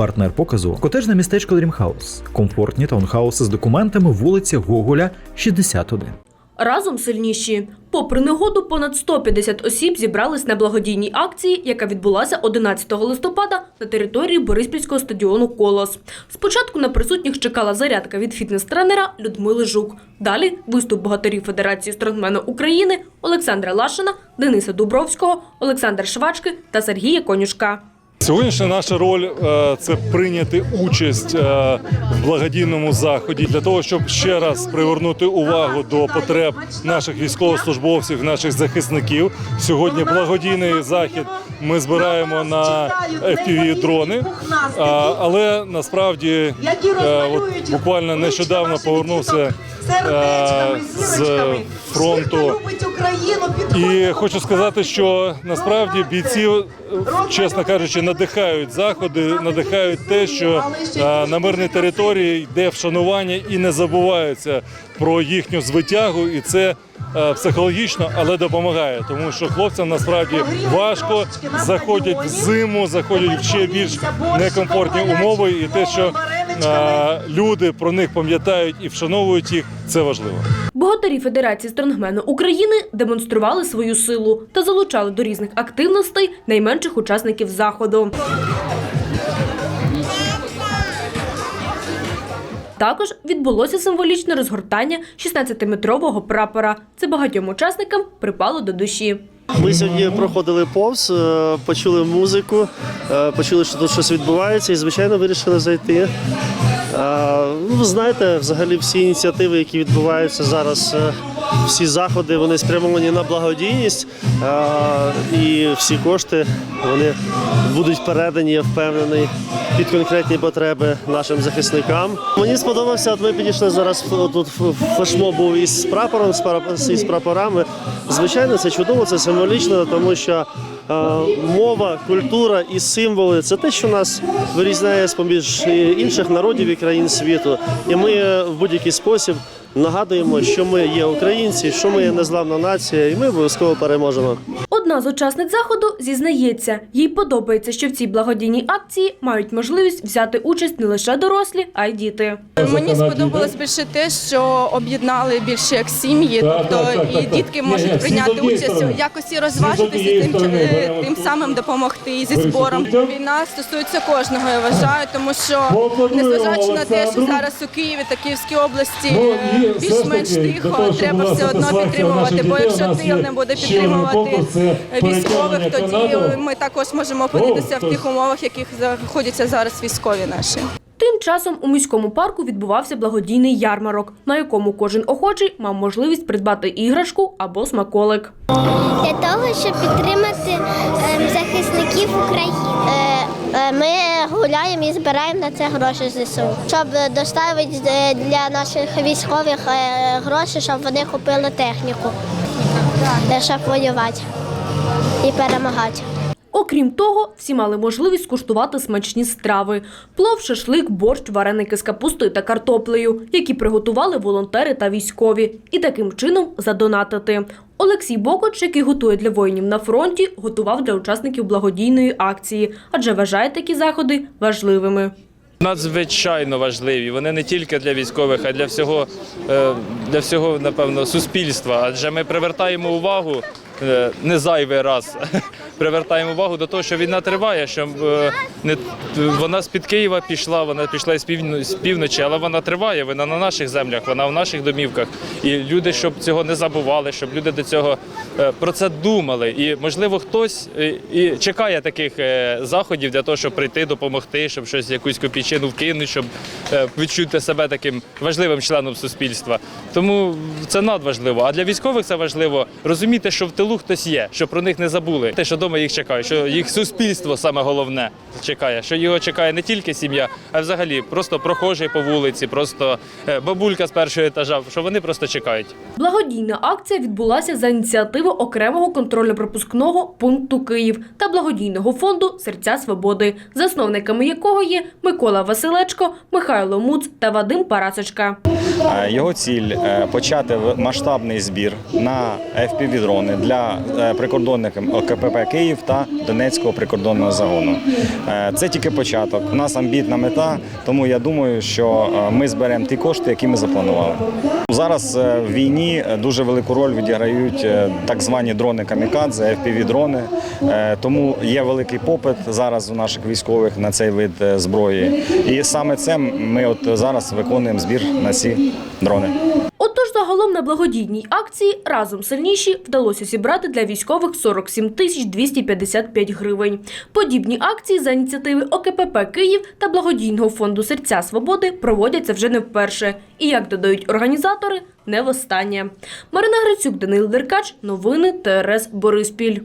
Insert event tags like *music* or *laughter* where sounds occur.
Партнер показу котежне містечко Дрімхаус, комфортні таунхауси з документами вулиця Гоголя, 61. Разом сильніші. Попри негоду, понад 150 осіб зібрались на благодійній акції, яка відбулася 11 листопада на території Бориспільського стадіону Колос. Спочатку на присутніх чекала зарядка від фітнес-тренера Людмили Жук. Далі виступ богатирів Федерації стронгмену України Олександра Лашина, Дениса Дубровського, Олександра Швачки та Сергія Конюшка. Сьогоднішня наша роль е, це прийняти участь е, в благодійному заході для того, щоб ще раз привернути увагу до потреб наших військовослужбовців, наших захисників. Сьогодні благодійний захід ми збираємо на fpv дрони, але насправді е, от буквально нещодавно повернувся е, з фронту. І хочу сказати, що насправді бійців, е, чесно кажучи, надихають заходи, надихають те, що на мирній території йде вшанування і не забуваються про їхню звитягу, і це психологічно, але допомагає, тому що хлопцям насправді важко заходять в зиму, заходять в ще більш некомфортні умови, і те, що е, люди про них пам'ятають і вшановують їх, це важливо. Богатирі Федерації стронгмену України демонстрували свою силу та залучали до різних активностей найменших учасників заходу. Також відбулося символічне розгортання 16-метрового прапора. Це багатьом учасникам припало до душі. Ми сьогодні проходили повз, е, почули музику, е, почули, що тут щось відбувається, і звичайно вирішили зайти. Е, Ну, ви знаєте, взагалі всі ініціативи, які відбуваються зараз, всі заходи, вони спрямовані на благодійність, і всі кошти вони будуть передані, я впевнений, під конкретні потреби нашим захисникам. Мені сподобався, от ми підійшли зараз тут флешмоб був із прапором, із прапорами. Звичайно, це чудово, це символічно, тому що мова, культура і символи це те, що нас вирізняє з поміж е, інших народів і країн світу. І ми е, в будь-який спосіб нагадуємо, що ми є українці, що ми є незламна нація, і ми обов'язково переможемо. Одна з учасниць заходу зізнається, їй подобається, що в цій благодійній акції мають можливість взяти участь не лише дорослі, а й діти. Мені сподобалось більше те, що об'єднали більше як сім'ї, Так, тобто так, так, і дітки можуть прийняти участь, сторони. якось і розважитися, тим, сторони тим самим допомогти зі збором. Війна стосується кожного, я вважаю, тому що незважаючи на те, що зараз у Києві та Київській області Ну, е, більш-менш тихо, треба все одно підтримувати. Бо якщо тил не буде підтримувати військових, тоді ми також можемо опинитися в тих умовах, в яких знаходяться зараз військові наші. Тим часом у міському парку відбувався благодійний ярмарок, на якому кожен охочий мав можливість придбати іграшку або смаколик. для того, щоб підтримати ем, захисників України. Е, Ми гуляємо і збираємо на це гроші з ЗСУ, щоб доставити е, для наших військових е, гроші, щоб вони купили техніку, е, щоб воювати і перемагати. Окрім того, всі мали можливість скуштувати смачні страви: плов, шашлик, борщ, вареники з капустою та картоплею, які приготували волонтери та військові, і таким чином задонатити. Олексій Бокоч, який готує для воїнів на фронті, готував для учасників благодійної акції, адже вважає такі заходи важливими. Надзвичайно важливі. Вони не тільки для військових, а для всього, е, для всього, напевно, суспільства. Адже ми привертаємо увагу не зайвий раз. *laughs* Привертаємо увагу до того, що війна триває, що е, не вона з під Києва пішла, вона пішла з півно- з півночі, але вона триває. Вона на наших землях, вона в наших домівках. І люди, щоб цього не забували, щоб люди до цього е, про це думали. І можливо, хтось е, і чекає таких е, заходів для того, щоб прийти, допомогти, щоб щось якусь копійчину вкинути, щоб е, відчути себе таким важливим членом суспільства. Тому це надважливо. А для військових це важливо розуміти, що в тилу хтось є, що про них не забули. Те, що вдома їх чекає, що їх суспільство саме головне чекає, що його чекає не тільки сім'я, а взагалі просто прохожий по вулиці, просто е, бабулька з першого етажа, що вони просто чекають. Благодійна акція відбулася за ініціативи окремого контрольно-пропускного пункту Київ та благодійного фонду Серця Свободи, засновниками якого є Микола Василечко, Михайло Муц та Вадим Парасочка. Е, Його ціль е, почати масштабний збір на FPV-дрони для е, прикордонників ОКПП Київ та Донецького прикордонного загону. Це тільки початок. У нас амбітна мета, тому я думаю, що ми зберемо ті кошти, які ми запланували. Зараз в війні дуже велику роль відіграють так звані дрони камікадзе, FPV-дрони. Е, Тому є великий попит зараз у наших військових на цей вид зброї. І саме це ми от зараз виконуємо збір на ці дрони. Отож, загалом на благодійній акції разом сильніші вдалося зібрати для військових 47 тисяч 255 гривень. Подібні акції за ініціативи ОКПП Київ та благодійного фонду Серця Свободи проводяться вже не вперше. І як додають організатори, не востаннє. Марина Грицюк, Данил Деркач, новини ТРС Бориспіль.